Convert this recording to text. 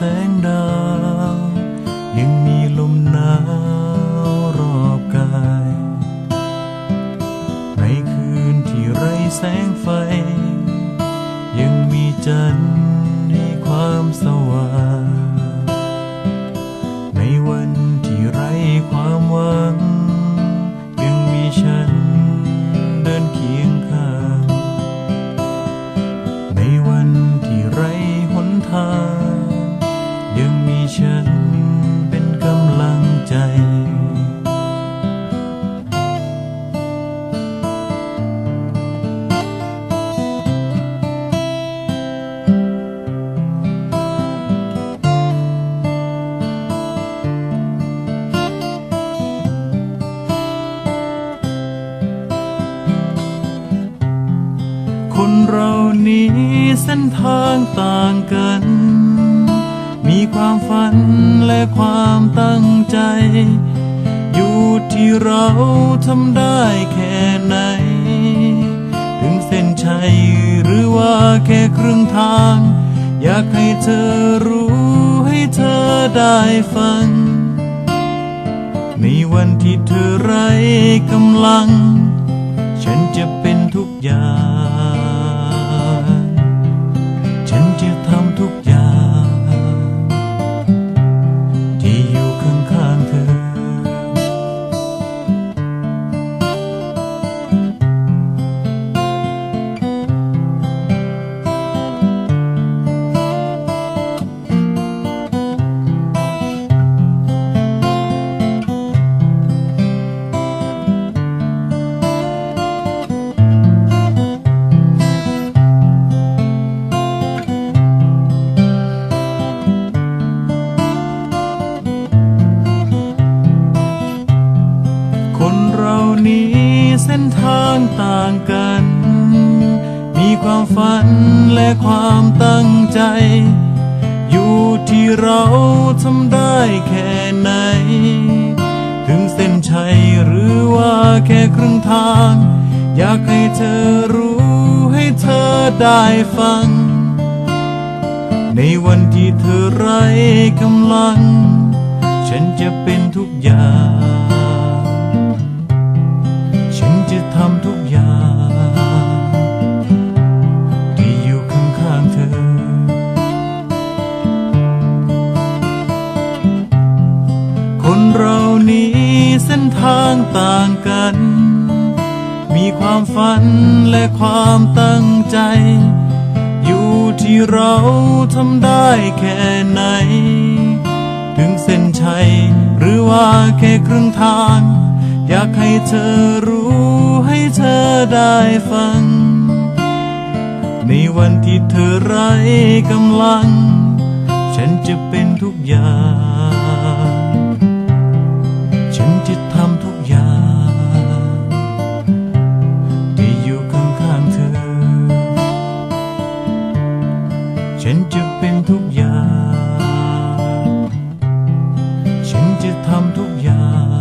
แสงดาว ยังมีลมหนาวรอบกาย ในคืนที่ไรแสงไฟ ยังมีจันทร์ในความสว่าง คนเรานี้เส้นทางต่างกัน มีความฝันและความตั้งใจ อยู่ที่เราทำได้แค่ไหน ถึงเส้นชัยหรือว่าแค่ครึ่งทาง อยากให้เธอรู้ให้เธอได้ฟัง ในวันที่เธอไร้กำลัง ฉันจะเป็นทุกอย่าง ฉันจะทำทุกอย่าง เส้นทางต่างกัน มีความฝันและความตั้งใจ อยู่ที่เราทำได้แค่ไหน ถึงเส้นชัยหรือว่าแค่ครึ่งทาง อยากให้เธอรู้ให้เธอได้ฟัง ในวันที่เธอไร้กำลัง ฉันจะเป็นทุกอย่าง เรานี้เส้นทางต่างกัน มีความฝันและความตั้งใจ อยู่ที่เราทำได้แค่ไหน ถึงเส้นชัยหรือว่าแค่ครึ่งทาง อยากให้เธอรู้ให้เธอได้ฟัง ในวันที่เธอไร้กำลัง ฉันจะเป็นทุกอย่าง ฉันจะเป็นทุกอย่าง ฉันจะทำทุกอย่าง